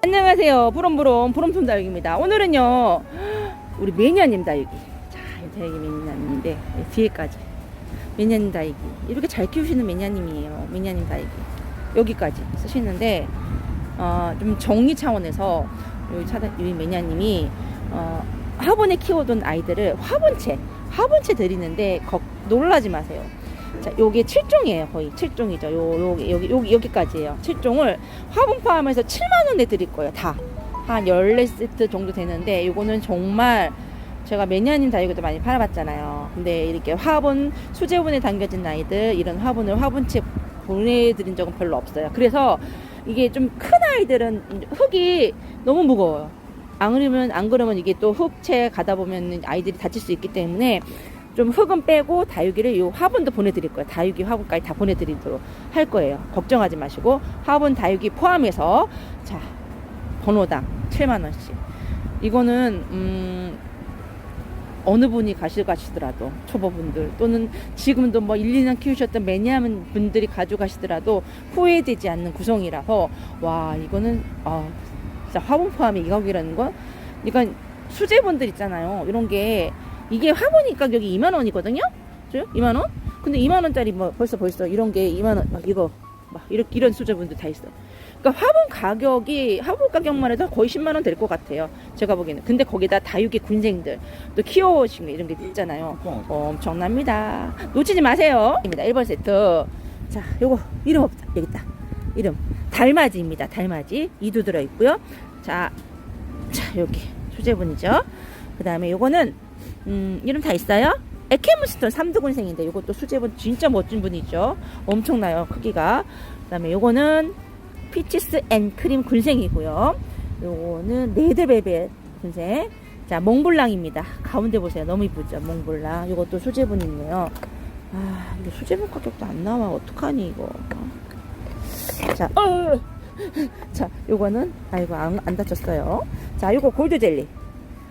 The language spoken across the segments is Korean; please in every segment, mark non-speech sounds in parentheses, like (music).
안녕하세요. 부럼부럼 부럼손 다육입니다. 오늘은요 우리 매니아님 다육이. 자, 이 다육이 매니아님인데 네, 뒤에까지 매니아님 다육이 이렇게 잘 키우시는 매니아님이에요. 매니아님 다육이 여기까지 쓰시는데 어, 좀 정리 차원에서 여기 차다 이 매니아님이 어, 화분에 키워둔 아이들을 화분채 화분채 드리는데 걱, 놀라지 마세요. 자, 요게 7종이에요. 거의 7종이죠. 요, 요, 여기, 여기, 여기까지예요. 7종을 화분 포함해서 7만원에 드릴 거예요. 다. 한 14세트 정도 되는데, 요거는 정말 제가 매니아님 다이거도 많이 팔아봤잖아요. 근데 이렇게 화분, 수제분에 담겨진 아이들, 이런 화분을 화분채 보내드린 적은 별로 없어요. 그래서 이게 좀 큰 아이들은 흙이 너무 무거워요. 안 그러면, 안 그러면 이게 또 흙채 가다 보면 아이들이 다칠 수 있기 때문에 좀 흙은 빼고 다육이를 이 화분도 보내드릴 거예요. 다육이 화분까지 다 보내드리도록 할 거예요. 걱정하지 마시고 화분 다육이 포함해서 자 번호당 7만 원씩. 이거는 음 어느 분이 가져가시더라도 초보분들 또는 지금도 뭐 1, 2년 키우셨던 매니아 분들이 가져가시더라도 후회되지 않는 구성이라서 와 이거는 아 진짜 화분 포함에 이 가격이라는 건 그러니까 수제분들 있잖아요. 이런 게 이게 화분이 가격이 2만 원이거든요. 그죠? 2만 원? 근데 2만 원짜리 뭐 벌써 벌써 이런 게 2만 원 막 이거 막 이렇게 이런 수제분들 다 있어. 그러니까 화분 가격이 화분 가격만 해도 거의 10만 원 될 것 같아요. 제가 보기에는. 근데 거기다 다육이 군생들 또 키워오신 이런 게 있잖아요. 어, 엄청납니다. 놓치지 마세요. 입니다. 1번 세트. 자, 요거 이름 없다. 여기 있다. 이름 달맞이입니다. 달맞이 이도 들어 있고요. 자, 자 여기 수제분이죠. 그 다음에 요거는 음, 이름 다 있어요. 에케무스톤 삼두군생인데 요것도 수제분 진짜 멋진 분이죠. 엄청나요 크기가. 그 다음에 요거는 피치스 앤 크림 군생이고요. 요거는 레드벨벳 군생. 자 몽블랑입니다. 가운데 보세요. 너무 이쁘죠. 몽블랑. 요것도 수제분 있네요. 아 이거 수제분 가격도 안 나와. 어떡하니 이거. 자, 어, 자 요거는 아이고 안, 안 다쳤어요. 자 요거 골드 젤리.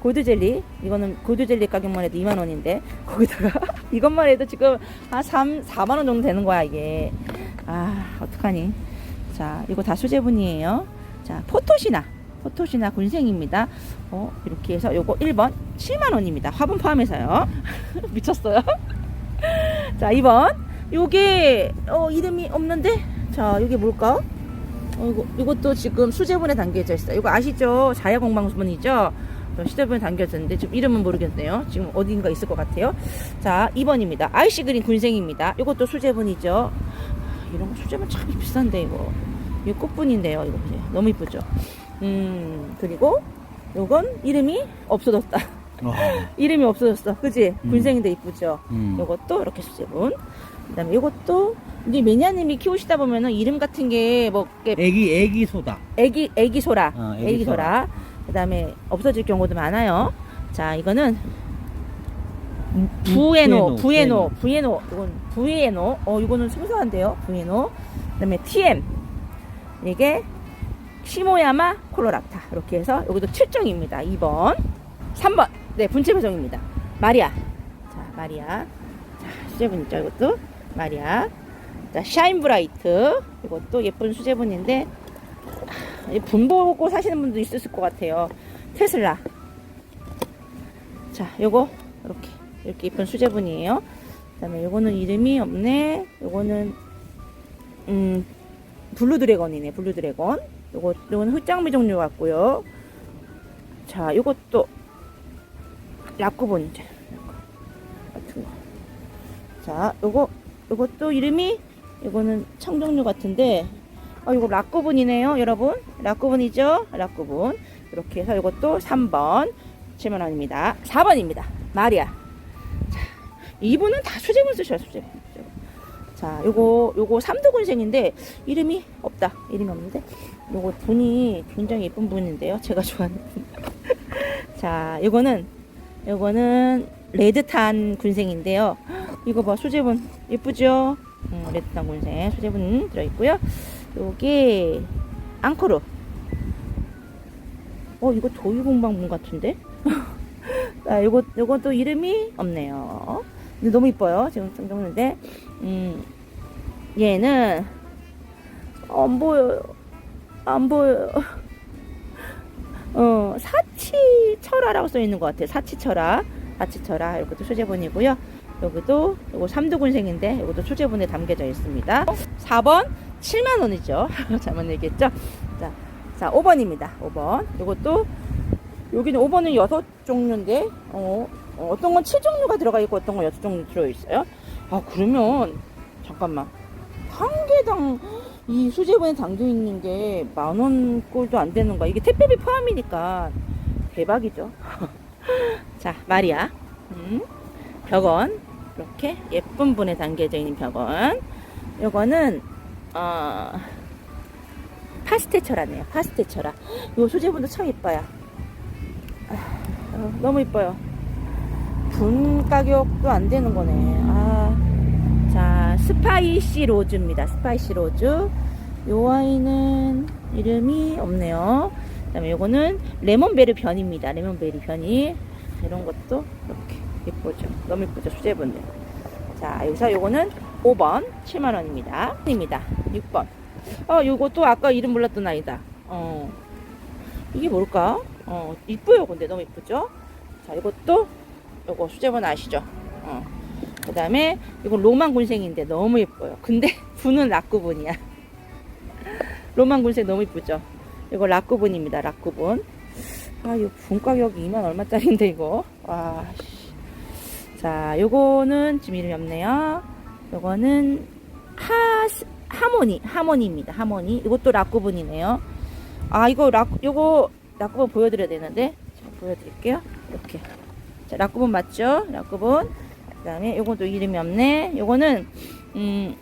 골드 젤리 이거는 골드 젤리 가격만 해도 2만 원인데 거기다가 (laughs) 이것만 해도 지금 한 3, 4만 원 정도 되는 거야 이게. 아 어떡하니? 자 이거 다 수제분이에요. 자 포토시나 포토시나 군생입니다. 어 이렇게 해서 요거 1번 7만 원입니다. 화분 포함해서요. (laughs) 미쳤어요? (laughs) 자 2번. 요게 어 이름이 없는데? 자 이게 뭘까? 어, 이거, 이것도 지금 수제분에 담겨져 있어요. 이거 아시죠? 자야공방수분이죠 시대분에 담겨졌는데 지금 이름은 모르겠네요. 지금 어딘가 있을 것 같아요. 자, 2번입니다. 아이시 그린 군생입니다. 이것도 수제분이죠. 이런 거 수제분 참 비싼데 이거. 이거 꽃분인데요. 이거 보세요. 너무 이쁘죠. 음, 그리고 요건 이름이 없어졌다. 어, (laughs) 이름이 없어졌어. 그지? 음. 군생인데 이쁘죠. 음. 요것도 이렇게 수제분. 그 다음에 요것도 이제 매니아님이 키우시다 보면은 이름 같은 게 뭐 애기 애기 소다. 애기 애기 소라, 어, 애기 애기 소라. 그 다음에 없어질 경우도 많아요. 자, 이거는 부에노, 부에노, 부에노. 이건 부에노. 어, 이거는 생소한데요. 부에노. 그다음에 TM. 이게 시모야마 콜로라타. 이렇게 해서 여기도 7종입니다. 2번. 3번. 네, 분체 배송입니다. 마리아. 자, 마리아. 자, 수제분 있죠, 이것도. 마리아. 자, 샤인 브라이트. 이것도 예쁜 수제분인데 이 분보고 사시는 분도 있을 것 같아요. 테슬라. 자, 요거 이렇게 이렇게 이쁜 수제분이에요. 그다음에 요거는 이름이 없네. 요거는 음 블루 드래곤이네. 블루 드래곤. 요거 요거는 흑장미 종류 같고요. 자, 요것도 라쿠본이죠. 같은 거. 자, 요거 요것도 이름이 요거는 청종류 같은데 아, 이거 락구분이네요, 여러분. 락구분이죠? 락구분. 이렇게 해서 이것도 3번 7만 원입니다. 4번입니다. 마리아. 자, 이분은 다 수제분 쓰셔요. 수제분. 자, 요거 요거 삼두군생인데 이름이 없다. 이름이 없는데 요거 분이 굉장히 예쁜 분인데요. 제가 좋아하는 분. (laughs) 자, 요거는 요거는 레드탄 군생인데요. 이거 봐, 수제분 예쁘죠? 음, 레드탄 군생 수제분 들어 있고요. 요게 앙코르. 어 이거 도유공방문 같은데? (laughs) 아 요거 요것도 이름이 없네요. 근데 너무 이뻐요. 지금 생각하는데 음 얘는 안 보여요. 안 보여요. (laughs) 어, 사치철화라고 써 있는 것 같아요. 사치철화. 사치철화. 이것도 수제본이고요. 여기도 요거 삼두군생인데 이것도 수제본에 담겨져 있습니다. 4번 7만 원이죠. (laughs) 잘못 얘기했죠. 자, 자 5번입니다. 5번. 이것도 여기는 5번은 6 종류인데 어, 어, 어떤 건 7종류가 들어가 있고 어떤 건 6종류 들어 있어요. 아 그러면 잠깐만 한 개당 이 수제본에 담겨 있는 게 만 원 꼴도 안 되는 거야. 이게 택배비 포함이니까 대박이죠. (laughs) 자 마리아 음, 벽원 이렇게 예쁜 분에 담겨져 있는 벽원. 요거는 어, 파스텔철화네요. 파스텔철화. 요 수제본도 참 이뻐요. 어, 너무 이뻐요. 분 가격도 안 되는 거네. 아, 자, 스파이시 로즈입니다. 스파이시 로즈. 요 와인은 이름이 없네요. 그 다음에 요거는 레몬베리 변입니다. 레몬베리 변이. 이런 것도 이렇게 예쁘죠. 너무 예쁘죠. 수제분들. 자, 여기서 요거는 5번 7만원입니다. 입니다. 6번. 어, 요것도 아까 이름 몰랐던 아이다. 어, 이게 뭘까? 어, 이쁘요. 근데 너무 이쁘죠? 자, 이것도 요거 수제본 아시죠? 어. 그 다음에 이건 로만 군생인데 너무 예뻐요. 근데 (laughs) 분은 락구분이야. 로만 군생 너무 이쁘죠? 이거 락구분입니다. 락구분. 아, 이 분 가격이 2만 얼마짜리인데 이거. 와. 씨. 자, 요거는 지금 이름이 없네요. 요거는 하 하모니 하모니입니다. 하모니. 이것도 락구분이네요. 아, 이거 락 요거 락구분 보여드려야 되는데 보여드릴게요. 이렇게. 자, 락구분 맞죠? 락구분. 그 다음에 요것도 이름이 없네. 요거는, 음,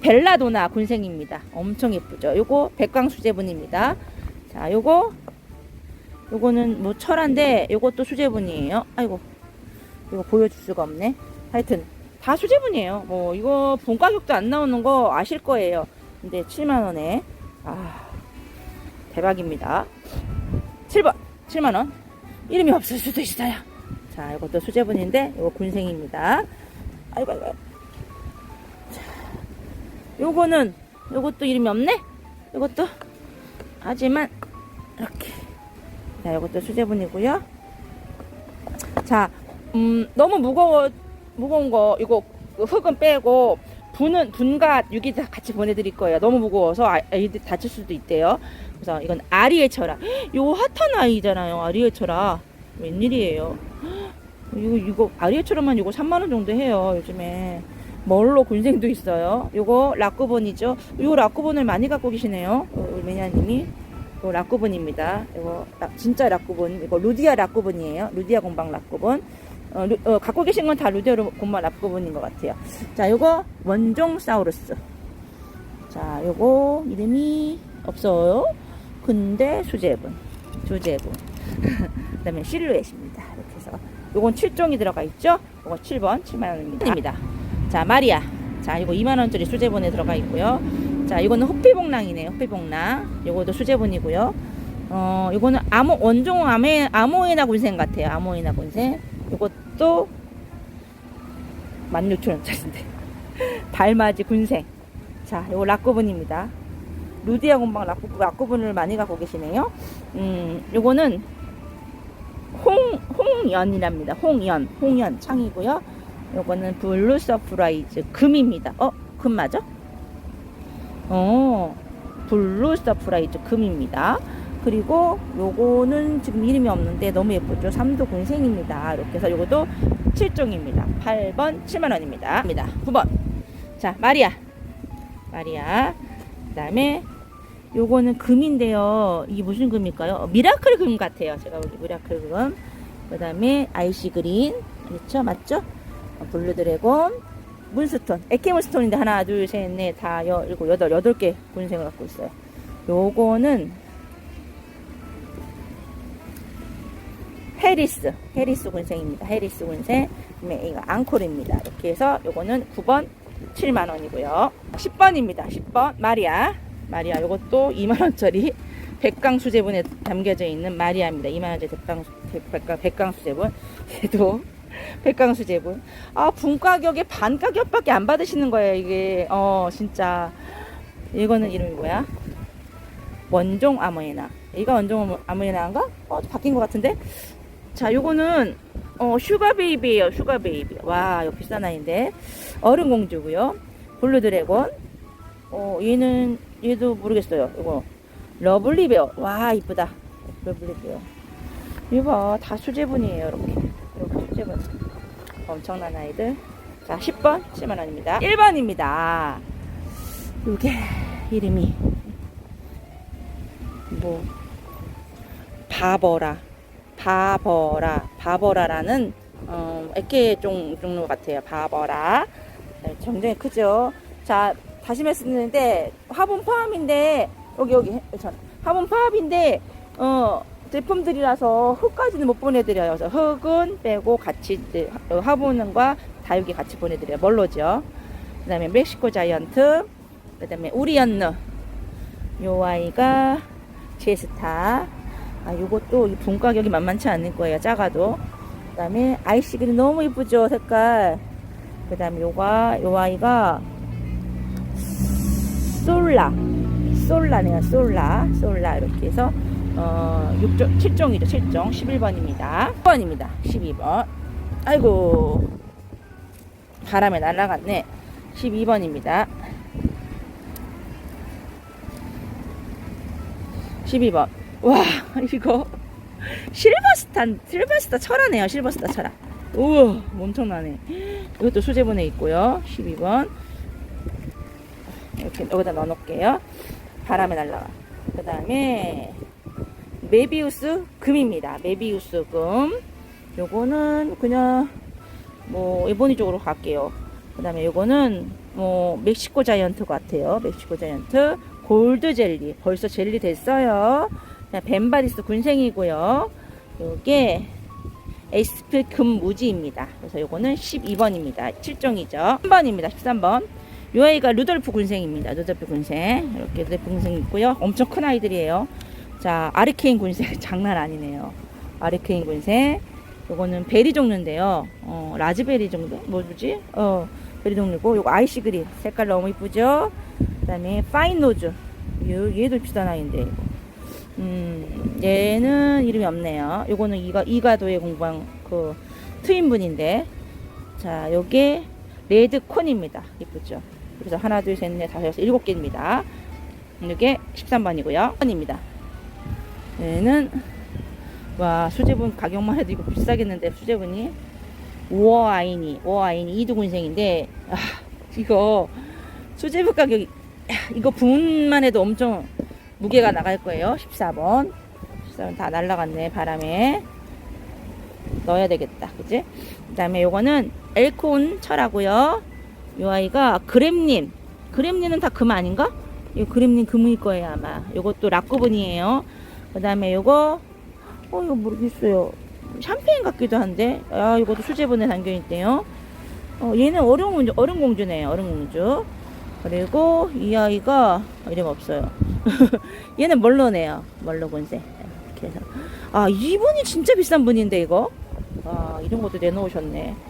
벨라도나 군생입니다. 엄청 예쁘죠? 요거 백광수제분입니다. 자, 요거, 요거는 뭐 철한데, 요것도 수제분이에요. 아이고, 이거 보여줄 수가 없네. 하여튼, 다 수제분이에요. 뭐, 이거 본 가격도 안 나오는 거 아실 거예요. 근데 7만 원에. 아, 대박입니다. 7번, 7만 원. 이름이 없을 수도 있어요. 자, 이것도 수제분인데, 이거 군생입니다. 아이고, 아이고. 자, 요거는, 요것도 이름이 없네? 요것도, 하지만, 이렇게. 자, 요것도 수제분이고요 자, 음, 너무 무거워, 무거운 거, 이거, 흙은 빼고, 분은, 분과 유기 다 같이 보내드릴 거예요. 너무 무거워서 아- 아이들 다칠 수도 있대요. 그래서 이건 아리의 철아. 요 (gasps) 핫한 아이잖아요. 아리의 철아. 웬일이에요. (gasps) 이거 이거 아리에처럼만 이거 3만 원 정도 해요 요즘에 멀로 군생도 있어요 요거 락구본이죠 요 락구본을 많이 갖고 계시네요 어, 매니아님이 요 락구본입니다 이거 라- 진짜 락구본 이거 루디아 락구본이에요 루디아 공방 락구본 어, 루- 어, 갖고 계신 건 다 루디아 공방 락구본인 것 같아요. 자 요거 원종 사우루스. 자 요거 이름이 없어요. 근데 수제분 수제분. (laughs) 그 다음에 실루엣입니다. 이렇게 해서. 요건 7종이 들어가 있죠? 요거 7번 7만 원입니다. 자 마리아. 자 이거 2만 원짜리 수제본에 들어가 있고요. 자 이거는 호피봉랑이네요. 호피봉랑. 요거도 수제본이고요. 어 요거는 아모 원종 아메 아모에나 군생 같아요. 아모에나 군생 요것도 16,000원짜리인데 (laughs) 달맞이 군생 자 요거 락구분입니다 루디아 공방 락구, 락구분을 많이 갖고 계시네요 음 요거는 홍, 홍연이랍니다. 홍연, 홍연 창이고요. 요거는 블루 서프라이즈 금입니다. 어, 금 맞아? 어, 블루 서프라이즈 금입니다. 그리고 요거는 지금 이름이 없는데 너무 예쁘죠? 삼도 군생입니다. 이렇게 해서 요것도 7종입니다. 8번 7만원입니다. 9번. 자, 마리아. 마리아. 그 다음에 요거는 금인데요. 이게 무슨 금일까요? 어, 미라클 금 같아요. 제가 보기 미라클 금. 그 다음에 아이시 그린. 그렇죠? 맞죠? 어, 블루 드래곤. 문스톤. 에케문스톤인데 하나, 둘, 셋, 넷, 다, 여, 일곱, 여덟, 여덟 개 군생을 갖고 있어요. 요거는 해리스. 해리스 군생입니다. 해리스 군생. 그다음에 이거 앙콜입니다. 이렇게 해서 요거는 9번 7만원이고요. 10번입니다. 10번. 마리아. 마리아 요것도 2만원짜리 (laughs) 백강 수제분에 담겨져 있는 마리아입니다. 2만원짜리 백강, 백강, 백강 수제분. 얘도 (laughs) 백강 수제분. 아, 분 가격에 반 가격밖에 안 받으시는 거예요, 이게. 어, 진짜. 이거는 이름이 뭐야? 원종 아모에나. 이거 원종 아무리나인가? 어, 바뀐 것 같은데? 자, 요거는, 어, 슈가 베이비예요 슈가 베이비. 와, 이거 비싼 아이인데. 어른 공주고요 블루 드래곤. 어, 얘는, 얘도 모르겠어요. 이거. 러블리 베어. 와, 이쁘다. 러블리 베어. 이거 봐. 다 수제분이에요. 이렇게. 이렇게 수제분. 엄청난 아이들. 자, 10번 10만 원입니다. 1번입니다. 이게 이름이 뭐 바버라 바버라 바버라라는 어, 애깨 종, 종류 같아요. 바버라 네, 굉장히 크죠. 자 다시 말씀드리는데 화분 포함인데 여기 여기 전 화분 포함인데 어 제품들이라서 흙까지는 못 보내드려요. 그래서 흙은 빼고 같이 화분과 다육이 같이 보내드려요. 멀로죠. 그다음에 멕시코 자이언트, 그다음에 우리언느, 요 아이가 제스타. 아, 요것도 이 분가격이 만만치 않을 거예요. 작아도. 그 다음에 아이시글이 너무 이쁘죠, 색깔. 그 다음에 요가 요 아이가 솔라, 솔라네요, 솔라, 솔라 이렇게 해서 어 6종, 7종이죠, 7종, 11번입니다. 1번입니다, 12번. 아이고 바람에 날아갔네. 12번입니다. 12번. 와, 이거 실버스탄, 실버스타 철화네요. 실버스타 철화. 우와, 엄청나네. 이것도 수제분에 있고요. 12번. 이렇게 여기다 넣어 놓을게요. 바람에 날라가. 그 다음에 메비우스 금입니다. 메비우스 금. 요거는 그냥 뭐 일본이 쪽으로 갈게요. 그 다음에 요거는 뭐 멕시코 자이언트 같아요. 멕시코 자이언트 골드 젤리 벌써 젤리 됐어요. 그다음 벤바리스 군생이고요. 요게 에스프 금무지입니다. 그래서 요거는 12번입니다. 7종이죠. 3번입니다. 13번. 요 아이가 루돌프 군생입니다. 루돌프 군생. 이렇게 루돌프 군생 있고요. 엄청 큰 아이들이에요. 자, 아르케인 군생 (laughs) 장난 아니네요. 아르케인 군생. 요거는 베리 종류인데요. 어, 라즈베리 정도? 뭐지? 어, 베리 종류고, 요거 아이시 그린. 색깔 너무 이쁘죠? 그 다음에 파인 노즈. 요, 얘도 비싼 아이인데. 음, 얘는 이름이 없네요. 요거는 이가, 이가도의 공방, 그, 트윈분인데. 자, 요게 레드콘입니다. 이쁘죠? 그래서 하나, 둘, 셋, 넷, 다섯, 여섯, 일곱 개입니다. 요게 13번이고요. 번입니다. 얘는 와 수제분 가격만 해도 이거 비싸겠는데 수제분이 우어아이니 우어아이니 이두군생인데 아 이거 수제분 가격이 야, 이거 분만 해도 엄청 무게가 나갈 거예요. 14번. 14번 다 날라갔네 바람에. 넣어야 되겠다 그지? 그 다음에 요거는 엘콘 철하고요. 요 아이가 그램린 그램린은 다 금 아닌가? 이 그램린 금일 거예요 아마. 요것도 락구분이에요. 그 다음에 요거 어 이거 모르겠어요. 샴페인 같기도 한데. 아 이것도 수제분에 담겨있대요. 어 얘는 어른 어른 공주네요 어른 공주. 그리고 이 아이가 이름 없어요 (laughs) 얘는 멀로네요 멀로 군세 이렇게 해서 아 이분이 진짜 비싼 분인데 이거 아 이런 것도 내놓으셨네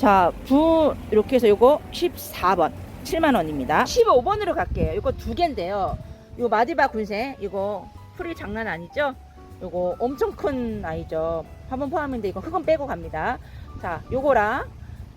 자, 부 이렇게 해서 요거 14번 7만 원입니다. 15번으로 갈게요. 요거 두 개인데요. 요 마디바 군생 이거 풀이 장난 아니죠? 요거 엄청 큰 아이죠. 화분 포함인데 이거 흙은 빼고 갑니다. 자, 요거랑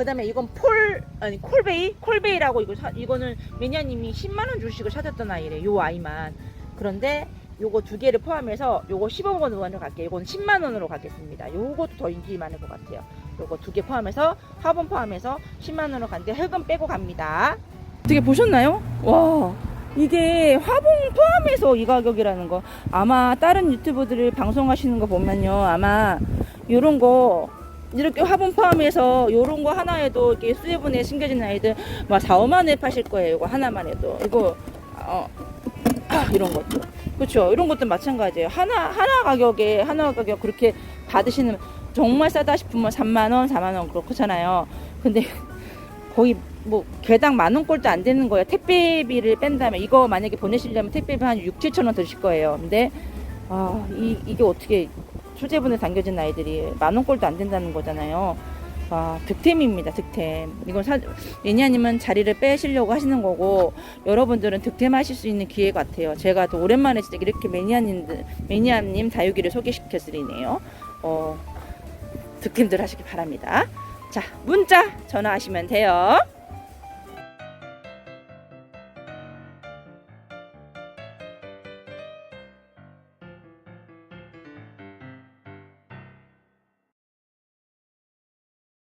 그다음에 이건 폴 아니 콜베이 콜베이라고 이거 사, 이거는 매니아님이 10만 원 주시고 사줬던 아이래. 요 아이만. 그런데 요거 두 개를 포함해서 요거 15번으로 갈게요. 요건 10만 원으로 가겠습니다. 요것도 더 인기 많을 것 같아요. 요거 두 개 포함해서 화분 포함해서 10만 원으로 간데 흙은 빼고 갑니다. 어떻게 보셨나요? 와 이게 화분 포함해서 이 가격이라는 거 아마 다른 유튜버들을 방송하시는 거 보면요 아마 요런 거 이렇게 화분 포함해서 요런 거 하나에도 이렇게 수제분에 심겨진 아이들 막 4, 5만 원에 파실 거예요 이거 하나만 해도 이거 어 아, (clears throat) 이런 것도 그렇죠 이런 것도 마찬가지예요 하나 하나 가격에 하나 가격 그렇게 받으시는 정말 싸다 싶으면 3만 원, 4만 원 그렇잖아요. 근데 (laughs) 거의 뭐 개당 만 원꼴도 안 되는 거예요. 택배비를 뺀다면 이거 만약에 보내시려면 택배비 한 6, 7천 원 드실 거예요. 근데 아, 이, 이게 어떻게 수제분에 담겨진 아이들이 만 원꼴도 안 된다는 거잖아요. 와, 득템입니다, 득템. 이건 사, 매니아님은 자리를 빼시려고 하시는 거고, 여러분들은 득템하실 수 있는 기회 같아요. 제가 또 오랜만에 진짜 이렇게 매니아님들, 매니아님 다육이를 소개시켜드리네요. 어, 득템들 하시기 바랍니다. 자, 문자 전화하시면 돼요.